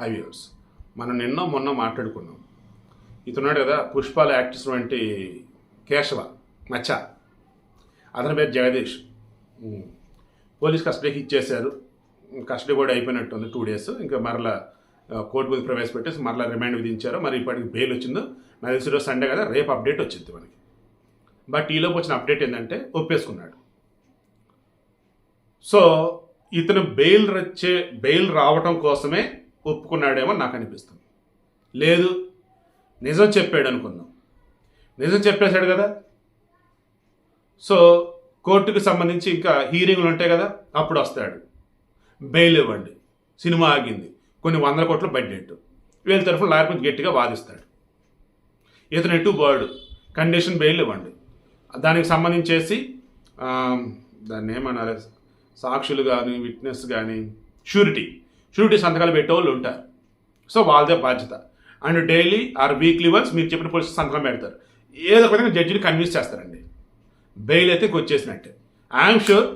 High viewers మనం నిన్న మొన్న మాట్లాడుకున్నాం. ఇతనున్నాడు కదా పుష్పాల యాక్టర్స్ వంటి కేశవ మచ్చ. అతని పేరు జగదీష్. పోలీస్ కస్టడీకి ఇచ్చేశారు. కస్టడీ కూడా అయిపోయినట్టుంది టూ డేస్. ఇంకా మరలా కోర్టు మీద ప్రవేశపెట్టేసి మరలా రిమాండ్ విధించారు. మరి ఇప్పటికి బెయిల్ వచ్చిందో. నాకు తెలిసి ఈరోజు సండే కదా రేపు అప్డేట్ వచ్చింది మనకి. బట్ ఈలోపు వచ్చిన అప్డేట్ ఏంటంటే ఒప్పేసుకున్నాడు. సో ఇతను బెయిల్ వచ్చే బెయిల్ రావటం కోసమే ఒప్పుకున్నాడేమో నాకు అనిపిస్తుంది. లేదు నిజం చెప్పాడు అనుకుందాం. నిజం చెప్పేశాడు కదా? సో కోర్టుకు సంబంధించి ఇంకా హీరింగ్లు ఉంటాయి కదా? అప్పుడు వస్తాడు. బెయిల్ ఇవ్వండి. సినిమా ఆగింది. కొన్ని వందల కోట్ల బడ్జెట్. వీళ్ళ తరఫున లాయర్ కొంచెం గట్టిగా వాదిస్తాడు. ఇతను ఎటు బర్డ్ కండిషన్ బెయిల్ ఇవ్వండి. దానికి సంబంధించేసి దాన్ని ఏమన్నారు సాక్షులు కానీ విట్నెస్ కానీ షూరిటీ. షూరిటీ సంతకాలు పెట్టేవాళ్ళు ఉంటారు. సో వాళ్ళదే బాధ్యత. And daily or weekly once మీరు చెప్పిన పోలీసు సంతకం పెడతారు. ఏదో ఒక విధంగా జడ్జిని కన్విన్స్ చేస్తారండి. బెయిల్ అయితే ఇంక వచ్చేసినట్టే ఐఎమ్ షూర్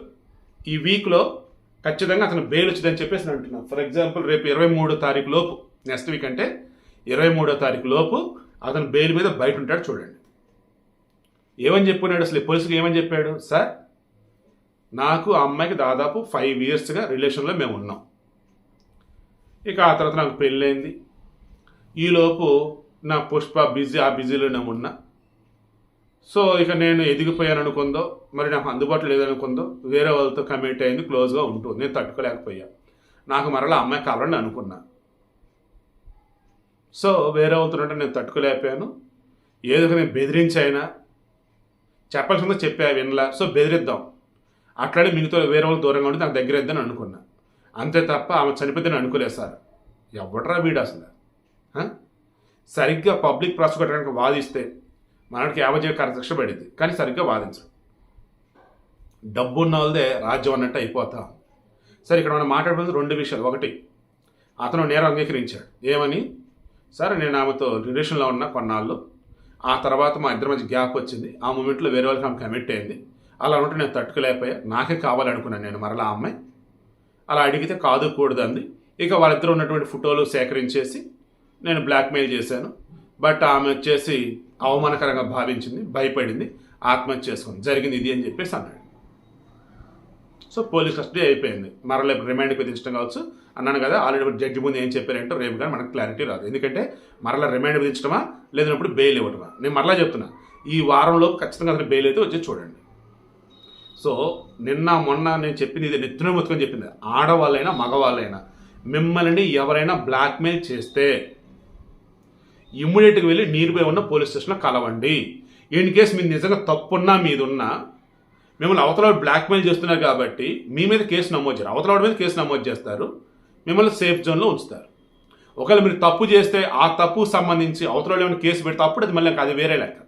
ఈ వీక్లో ఖచ్చితంగా అతను బెయిల్ వచ్చిందని చెప్పేసి నేను అంటున్నాను. ఫర్ ఎగ్జాంపుల్ రేపు ఇరవై మూడో తారీఖు లోపు నెక్స్ట్ వీక్ అంటే ఇరవై మూడో తారీఖు లోపు అతను బెయిల్ మీద బయట ఉంటాడు చూడండి. ఏమని చెప్పున్నాడు అసలు? పోలీసులు పోలీసుకి ఏమని చెప్పాడు? సార్ నాకు ఆ అమ్మాయికి దాదాపు ఫైవ్ ఇయర్స్గా రిలేషన్లో మేము ఉన్నాం. ఇక ఆ తర్వాత నాకు పెళ్ళైంది. ఈలోపు నా పుష్ప బిజీ ఆ బిజీలోనే ఉన్నా. సో ఇక నేను ఎదిగిపోయాను అనుకుందో మరి నాకు అందుబాటులో లేదనుకుందో వేరే వాళ్ళతో కమిట్ అయింది క్లోజ్గా ఉంటుంది నేను తట్టుకోలేకపోయా. నాకు మరలా అమ్మాయి కావాలని అనుకున్నా. సో వేరే వాళ్ళతో నేను తట్టుకోలేకపోయాను. ఏదో నేను బెదిరించైనా చెప్పాల్సిందో చెప్పా వినలా. సో బెదిరిద్దాం. అట్లానే మిగతా వేరే వాళ్ళు దూరంగా ఉండి నాకు దగ్గర ఇద్దని అనుకున్నా. అంతే తప్ప ఆమె చనిపోద్దని అనుకోలేదు సార్. ఎవడరా వీడు అసలు? సరిగ్గా పబ్లిక్ ప్రాసిక్యూటర్కి వాదిస్తే మనకి యావజీవ శిక్ష పడింది. కానీ సరిగ్గా వాదించరు. డబ్బు ఉన్న వాళ్ళదే రాజ్యం అన్నట్టు అయిపోతా సరే ఇక్కడ మనం మాట్లాడుకున్నది రెండు విషయాలు. ఒకటి అతను నేరం అంగీకరించాడు. ఏమని? సరే నేను ఆమెతో రిలేషన్లో ఉన్న కొన్నాళ్ళు. ఆ తర్వాత మా ఇద్దరి మధ్య గ్యాప్ వచ్చింది. ఆ మూమెంట్లో వేరే వాళ్ళకి ఆమె కమిట్ అయింది. అలా ఉంటే నేను తట్టుకోలేకపోయా. నాకే కావాలనుకున్నాను నేను మరలా ఆ అమ్మాయి. అలా అడిగితే కాదు కూడదు అంది ఇక వాళ్ళిద్దరు ఉన్నటువంటి ఫోటోలు సేకరించేసి నేను బ్లాక్మెయిల్ చేశాను. బట్ ఆమె వచ్చేసి అవమానకరంగా భావించింది భయపడింది. ఆత్మహత్య చేసుకుంది. జరిగింది ఇది అని చెప్పేసి అన్నాడు. సో పోలీస్ కస్టడీ అయిపోయింది. మరలా రిమాండ్కి విధించడం కావచ్చు. అన్నాను కదా ఆల్రెడీ జడ్జి ముందు ఏం చెప్పారంటే రేపు కానీ మనకు క్లారిటీ రాదు. ఎందుకంటే మరలా రిమాండ్ విధించడమా లేదన్నప్పుడు బెయిల్ ఇవ్వటమా నేను మరలా చెప్తున్నా. ఈ వారంలో ఖచ్చితంగా అతను బెయిల్ అయితే వచ్చి చూడండి. సో నిన్న మొన్న నేను చెప్పింది ఇది నెత్తిన మొత్తుకొని చెప్పింది. ఆడవాళ్ళైనా మగవాళ్ళైనా మిమ్మల్ని ఎవరైనా బ్లాక్మెయిల్ చేస్తే ఇమ్మీడియట్గా వెళ్ళి నియర్బై ఉన్న పోలీస్ స్టేషన్లో కలవండి. ఇన్ కేస్ మీరు నిజంగా తప్పున్నా మీదున్నా మిమ్మల్ని అవతల బ్లాక్మెయిల్ చేస్తున్నారు కాబట్టి మీ మీద కేసు నమోదు చేయరు అవతల మీద కేసు నమోదు చేస్తారు. మిమ్మల్ని సేఫ్ జోన్లో ఉంచుతారు. ఒకవేళ మీరు తప్పు చేస్తే ఆ తప్పుకు సంబంధించి అవతల ఏమైనా కేసు పెడితే అప్పుడు అది మళ్ళీ అది వేరే లెక్క.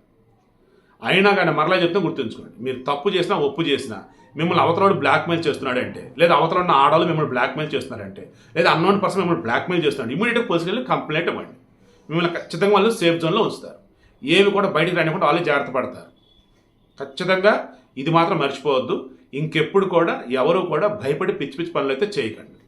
అయినా కానీ మరలా చెప్తే గుర్తుంచుకోండి. మీరు తప్పు చేసినా ఒప్పు చేసినా మిమ్మల్ని అవతలవాడు బ్లాక్మెయిల్ చేస్తున్నాడంటే లేదా అవతల ఉన్న ఆడవాళ్ళు మిమ్మల్ని బ్లాక్మెయిల్ చేస్తున్నారంటే లేదా అన్నోన్ పర్సన్ మిమ్మల్ని బ్లాక్మెయిల్ చేస్తున్నాడు ఇమీడియట్గా పోలీసుకి వెళ్ళి కంప్లైంట్ ఇవ్వండి. మిమ్మల్ని ఖచ్చితంగా వాళ్ళు సేఫ్ జోన్లో ఉంచుతారు. ఏవి కూడా బయటికి రానికుండా వాళ్ళే జాగ్రత్త పడతారు. ఖచ్చితంగా ఇది మాత్రం మర్చిపోవద్దు. ఇంకెప్పుడు కూడా ఎవరు కూడా భయపడి పిచ్చి పిచ్చి పనులు అయితే చేయకండి.